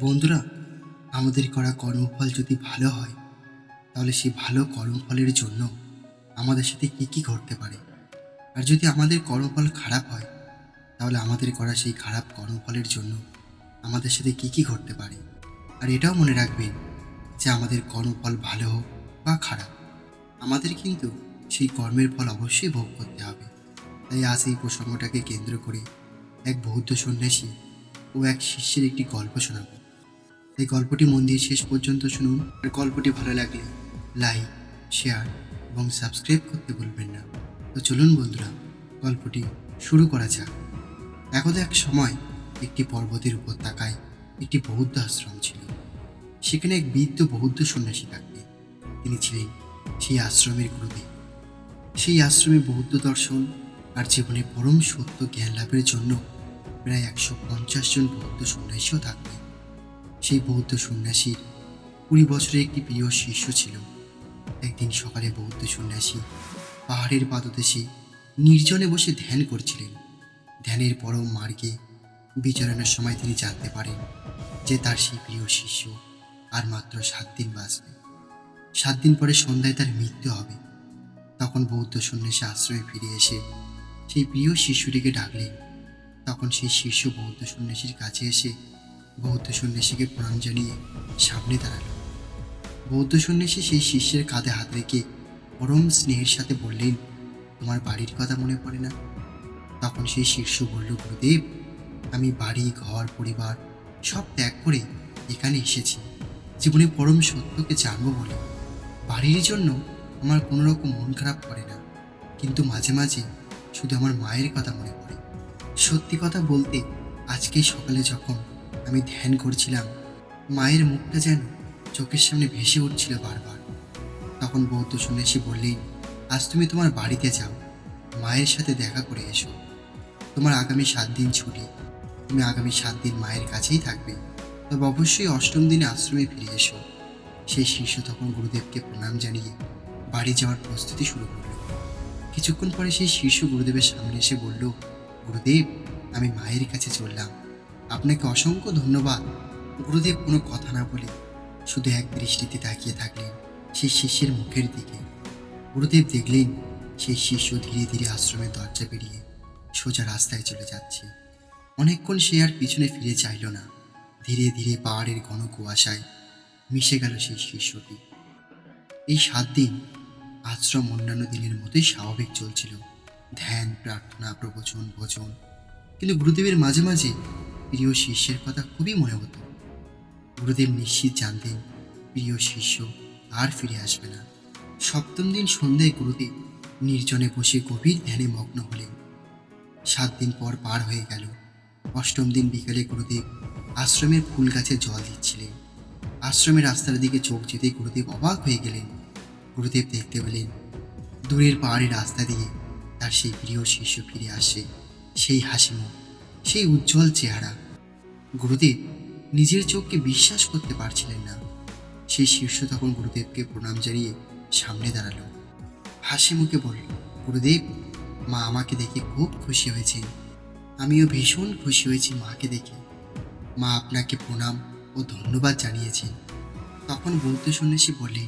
বন্ধুরা, আমাদের করা কর্মফল যদি ভালো হয়, তাহলে সেই ভালো কর্মফলের জন্য আমাদের সাথে কী কী ঘটতে পারে? আর যদি আমাদের কর্মফল খারাপ হয়, তাহলে আমাদের করা সেই খারাপ কর্মফলের জন্য আমাদের সাথে কী কী ঘটতে পারে? আর এটাও মনে রাখবেন যে আমাদের কর্মফল ভালো হোক বা খারাপ, আমাদের কিন্তু সেই কর্মের ফল অবশ্যই ভোগ করতে হবে। তাই আজ এই প্রসঙ্গটাকে কেন্দ্র করে এক বৌদ্ধ সন্ন্যাসী ও এক শিষ্যের একটি গল্প শোনাবো। এই গল্পটি মন দিয়ে শেষ পর্যন্ত শুনুন। আর গল্পটি ভালো লাগলে লাইক, শেয়ার এবং সাবস্ক্রাইব করতে ভুলবেন না। তো চলুন বন্ধুরা, গল্পটি শুরু করা যাক। একদা এক সময় একটি পর্বতের উপত্যকায় একটি বৌদ্ধ আশ্রম ছিল। সেখানে এক বৃদ্ধ বৌদ্ধ সন্ন্যাসী থাকতেন তিনি ছিলেন সেই আশ্রমের গুরুদেব। সেই আশ্রমে বৌদ্ধ দর্শন আর জীবনে পরম সত্য জ্ঞান লাভের জন্য প্রায় একশো পঞ্চাশ জন বৌদ্ধ সন্ন্যাসীও থাকতেন। সেই বৌদ্ধ সন্ন্যাসীর কুড়ি বছরের একটি প্রিয় শিষ্য ছিল। একদিন সকালে বৌদ্ধ সন্ন্যাসী পাহাড়ের পাদদেশে নির্জনে বসে ধ্যান করছিলেন। ধ্যানের পরম মার্গে বিচরণের সময় তিনি জানতে পারেন যে তার সেই প্রিয় শিষ্য আর মাত্র সাত দিন বাঁচবে। সাত দিন পরে সন্ধ্যায় তার মৃত্যু হবে। তখন বৌদ্ধ সন্ন্যাসী আশ্রয়ে ফিরে এসে সেই প্রিয় শিষ্যটিকে ডাকলেন। তখন সেই শিষ্য বৌদ্ধ সন্ন্যাসীর কাছে এসে বৌদ্ধ সন্ন্যাসীকে প্রণাম জানিয়ে সামনে দাঁড়াল। বৌদ্ধ সন্ন্যাসী সেই শিষ্যের কাঁধে হাত রেখে পরম স্নেহের সাথে বললেন, তোমার বাড়ির কথা মনে পড়ে না? তখন সেই শিষ্য বলল, গুরুদেব, আমি বাড়ি, ঘর, পরিবার সব ত্যাগ করে এখানে এসেছি। জীবনে পরম সত্যকে জানব বলে। বাড়ির জন্য আমার কোনো রকম মন খারাপ করে না। কিন্তু মাঝে মাঝে শুধু আমার মায়ের কথা মনে পড়ে। সত্যি কথা বলতে, আজকে সকালে যখন আমি ধ্যান করছিলাম। মায়ের মুখটা যেন চোখের সামনে ভেসে উঠছিল বারবার। তখন বৌদ্ধ সন্ন্যাসী বললেন আজ তুমি তোমার বাড়িতে যাও। মায়ের সাথে দেখা করে এসো। তোমার আগামী সাত দিন ছুটি। তুমি আগামী সাত দিন মায়ের কাছেই থাকবে। তবে অবশ্যই অষ্টম দিনে আশ্রমে ফিরে এসো। সেই শিষ্য তখন গুরুদেবকে প্রণাম জানিয়ে বাড়ি যাওয়ার প্রস্তুতি শুরু করল। কিছুক্ষণ পরে সেই শিষ্য গুরুদেবের সামনে এসে বলল, গুরুদেব, আমি মায়ের কাছে চললাম। আপনাকে অসংখ্য ধন্যবাদ। গুরুদেব কোনো কথা না বলে শুধু এক দৃষ্টিতে তাকিয়ে থাকলেন সেই শিষ্যের মুখের দিকে। গুরুদেব দেখলেন সেই শিষ্য ধীরে ধীরে আশ্রমের দরজা পেরিয়ে সোজা রাস্তায় চলে যাচ্ছে। অনেকক্ষণ সে আর পিছনে ফিরে চাইল না। ধীরে ধীরে পাহাড়ের ঘন কুয়াশায় মিশে গেল সেই শিষ্যটি। এই সাত দিন আশ্রম অন্যান্য দিনের মতোই স্বাভাবিক চলছিল। ধ্যান, প্রার্থনা, প্রবচন, ভোজন। কিন্তু গুরুদেবের মাঝে মাঝে প্রিয় শিষ্যের কথা খুবই মনে হতো। গুরুদেব নিশ্চিত জানতেন, প্রিয় শিষ্য আর ফিরে আসবে না। সপ্তম দিন সন্ধ্যায় গুরুদেব নির্জনে বসে গভীর ধ্যানে মগ্ন হলেন। সাত দিন পর পার হয়ে গেল। অষ্টম দিন বিকেলে গুরুদেব আশ্রমের ফুল গাছে জল দিচ্ছিলেন। আশ্রমের রাস্তার দিকে চোখ যেতে গুরুদেব অবাক হয়ে গেলেন। গুরুদেব দেখতে পেলেন, দূরের পাহাড়ের রাস্তা দিয়ে তার সেই প্রিয় শিষ্য ফিরে আসে। সেই হাসি মুখ সেই উজ্জ্বল চেহারা। গুরুদেব নিজের চোখকে বিশ্বাস করতে পারছিলেন না। সেই শিষ্য তখন গুরুদেবকে প্রণাম জানিয়ে সামনে দাঁড়াল। হাসি মুখে বলল, গুরুদেব, মা আমাকে দেখে খুব খুশি হয়েছে আমিও ভীষণ খুশি হয়েছি মাকে দেখে। মা আপনাকে প্রণাম ও ধন্যবাদ জানিয়েছেন। তখন বৌদ্ধ সন্ন্যাসী বললেন,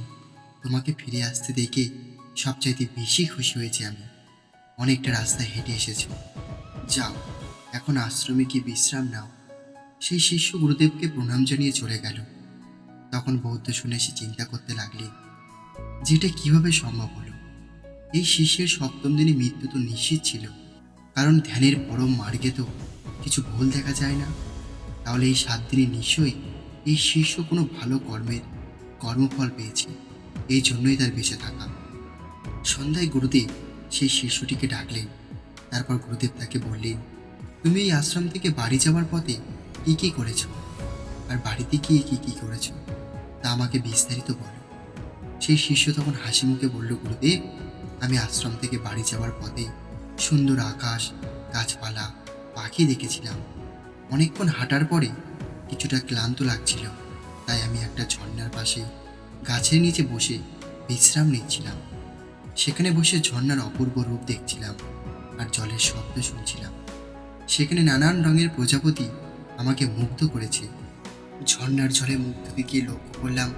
তোমাকে ফিরে আসতে দেখে সবচাইতে বেশি খুশি হয়েছি আমি। অনেকটা রাস্তায় হেঁটে এসেছ। যাও, এখন আশ্রমে গিয়ে বিশ্রাম নাও। সেই শিষ্য গুরুদেবকে প্রণাম জানিয়ে চলে গেল। তখন বৌদ্ধ সন্ন্যাসী চিন্তা করতে লাগলেন যেটা কীভাবে সম্ভব হলো? এই শিষ্যের সপ্তম দিনে মৃত্যু তো নিশ্চিত ছিল, কারণ ধ্যানের পরম মার্গে তো কিছু ভুল দেখা যায় না। তাহলে এই সাত দিনে নিশ্চয়ই এই শিষ্য কোনো ভালো কর্মের কর্মফল পেয়েছে, এই জন্যই তার বেঁচে থাকা। সন্ধ্যায় গুরুদেব সেই শিষ্যটিকে ডাকলেন। তারপর গুরুদেব তাকে বললেন, তুমি এই আশ্রম থেকে বাড়ি যাওয়ার পথে কি কি করেছ? আর বাড়িতে গিয়ে কি কি করেছ? তা আমাকে বিস্তারিত বলো। সেই শিষ্য তখন হাসি মুখে বলল, গুরুদেব, আমি আশ্রম থেকে বাড়ি যাওয়ার পথে সুন্দর আকাশ, গাছপালা, পাখি দেখেছিলাম। অনেকক্ষণ হাঁটার পরে কিছুটা ক্লান্ত লাগছিল। তাই আমি একটা ঝর্ণার পাশে গাছের নিচে বসে বিশ্রাম নিচ্ছিলাম। সেখানে বসে ঝর্নার অপূর্ব রূপ দেখছিলাম আর জলের শব্দ শুনছিলাম। সেখানে নানান রঙের প্রজাপতি আমাকে মুগ্ধ করেছে। ঝর্ণার জলে ধুতে গিয়ে লক্ষ্য করলাম,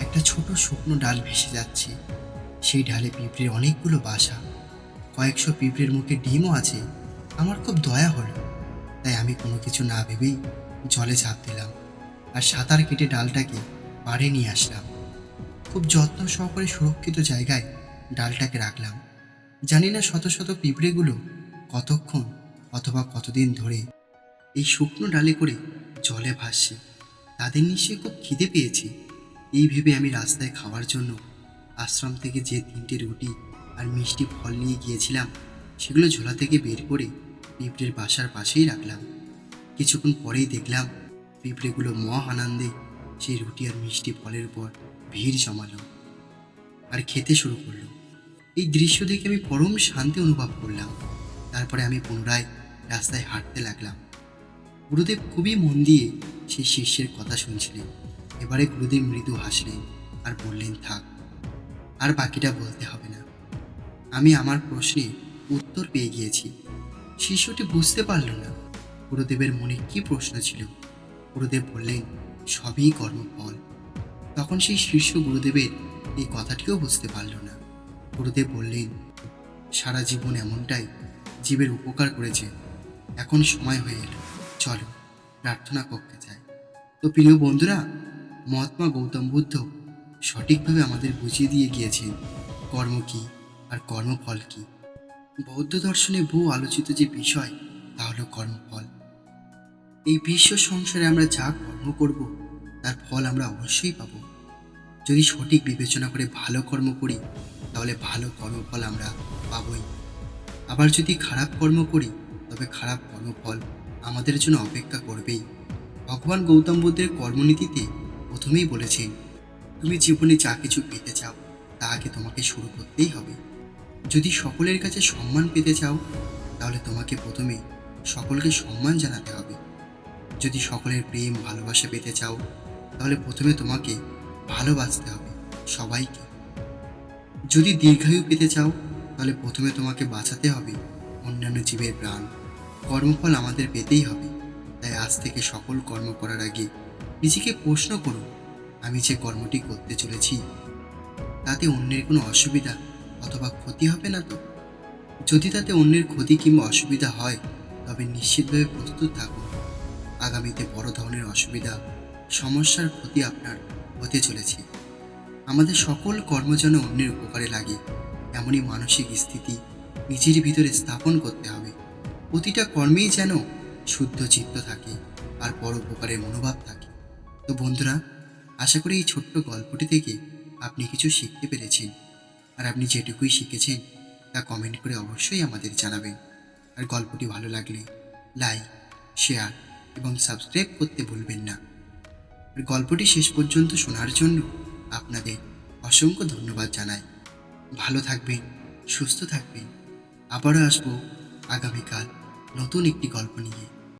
একটা ছোট শুকনো ডাল ভেসে যাচ্ছে। সেই ডালে পিঁপড়ের অনেকগুলো বাসা। কয়েকশো পিঁপড়ের মুখে ডিমও আছে। আমার খুব দয়া হলো। তাই আমি কোনো কিছু না ভেবেই জলে ঝাঁপ দিলাম আর সাঁতার কেটে ডালটাকে পাড়ে নিয়ে আসলাম। খুব যত্ন সহকারে সুরক্ষিত জায়গায় ডালটাকে রাখলাম। জানি না শত শত পিঁপড়েগুলো কতক্ষণ অথবা কতদিন ধরে এই শুকনো ডালে করে জলে ভাসছে। তাদের নিশ্চয়ই খুব খিদে পেয়েছে। এই ভেবে আমি রাস্তায় খাওয়ার জন্য আশ্রম থেকে যে তিনটে রুটি আর মিষ্টি ফল নিয়ে গিয়েছিলাম, সেগুলো ঝোলা থেকে বের করে পিঁপড়ের বাসার পাশেই রাখলাম। কিছুক্ষণ পরেই দেখলাম পিঁপড়েগুলো মহা আনন্দে সেই রুটি আর মিষ্টি ফলের উপর ভিড় জমালো আর খেতে শুরু করল। এই দৃশ্য দেখে আমি পরম শান্তি অনুভব করলাম। তারপরে আমি পুনরায় রাস্তায় হাঁটতে লাগলাম। গুরুদেব খুবই মন দিয়ে সেই শিষ্যের কথা শুনছিলেন। এবারে গুরুদেব মৃদু হাসলেন আর বললেন, থাক, আর বাকিটা বলতে হবে না। আমি আমার প্রশ্নে উত্তর পেয়ে গিয়েছি। শিষ্যটি বুঝতে পারল না গুরুদেবের মনে কি প্রশ্ন ছিল। গুরুদেব বললেন, সবই কর্মফল। তখন সেই শিষ্য গুরুদেবের এই কথাটিও বুঝতে পারল না। গুরুদেব বললেন, সারা জীবন এমনটাই জীবের উপকার করেছে। এখন সময় হয়ে এলো। চলো, প্রার্থনা কক্ষে যাই তো প্রিয় বন্ধুরা, মহাত্মা গৌতম বুদ্ধ সঠিকভাবে আমাদের বুঝিয়ে দিয়ে গিয়েছেন, কর্ম কী আর কর্মফল কী। বৌদ্ধ দর্শনে বহু আলোচিত যে বিষয়, তা হলো কর্মফল। এই বিশ্ব সংসারে আমরা যা কর্ম করব, তার ফল আমরা অবশ্যই পাব। যদি সঠিক বিবেচনা করে ভালো কর্ম করি, তাহলে ভালো কর্মফল আমরা পাবই। আবার যদি খারাপ কর্ম করি, তবে খারাপ কর্মফল আমাদের জন্য অপেক্ষা করবেই। ভগবান গৌতম বুদ্ধের কর্মনীতিতে প্রথমেই বলেছেন তুমি জীবনে যা কিছু পেতে চাও, তা আগে তোমাকে শুরু করতেই হবে। যদি সকলের কাছে সম্মান পেতে চাও, তাহলে তোমাকে প্রথমে সকলকে সম্মান জানাতে হবে। যদি সকলের প্রেম, ভালোবাসা পেতে চাও, তাহলে প্রথমে তোমাকে ভালোবাসতে হবে সবাইকে। যদি দীর্ঘায়ু পেতে চাও, তাহলে প্রথমে তোমাকে বাঁচাতে হবে অন্যান্য জীবের প্রাণ। কর্মফল আমাদের পেতেই হবে। তাই আজ থেকে সকল কর্ম করার আগে নিজেকে প্রশ্ন করুন, আমি যে কর্মটি করতে চলেছি, তাতে অন্যের কোনো অসুবিধা অথবা ক্ষতি হবে না তো? যদি তাতে অন্যের ক্ষতি কিংবা অসুবিধা হয়, তবে নিশ্চিতভাবে প্রস্তুত থাকুন। আগামীতে বড় ধরনের অসুবিধা, সমস্যার ক্ষতি আপনার হতে চলেছে। আমাদের সকল কর্ম যেন অন্যের উপকারে লাগে, এমনই মানসিক স্থিতি নিজের ভিতরে স্থাপন করতে হবে। প্রতিটা কর্মেই যেন শুদ্ধ চিত্ত থাকে আর বড় উপকারের মনোভাব থাকে। তো বন্ধুরা, আশা করি এই ছোট্ট গল্পটি থেকে আপনি কিছু শিখতে পেরেছেন। আর আপনি যেটুকুই শিখেছেন, তা কমেন্ট করে অবশ্যই আমাদের জানাবেন। আর গল্পটি ভালো লাগলে লাইক শেয়ার এবং সাবস্ক্রাইব করতে ভুলবেন না। আর গল্পটি শেষ পর্যন্ত শোনার জন্য আপনাদের অসংখ্য ধন্যবাদ জানাই। ভালো থাকবেন, সুস্থ থাকবেন। আবারও আসব আগামীকাল নতুন একটি গল্প নিয়ে।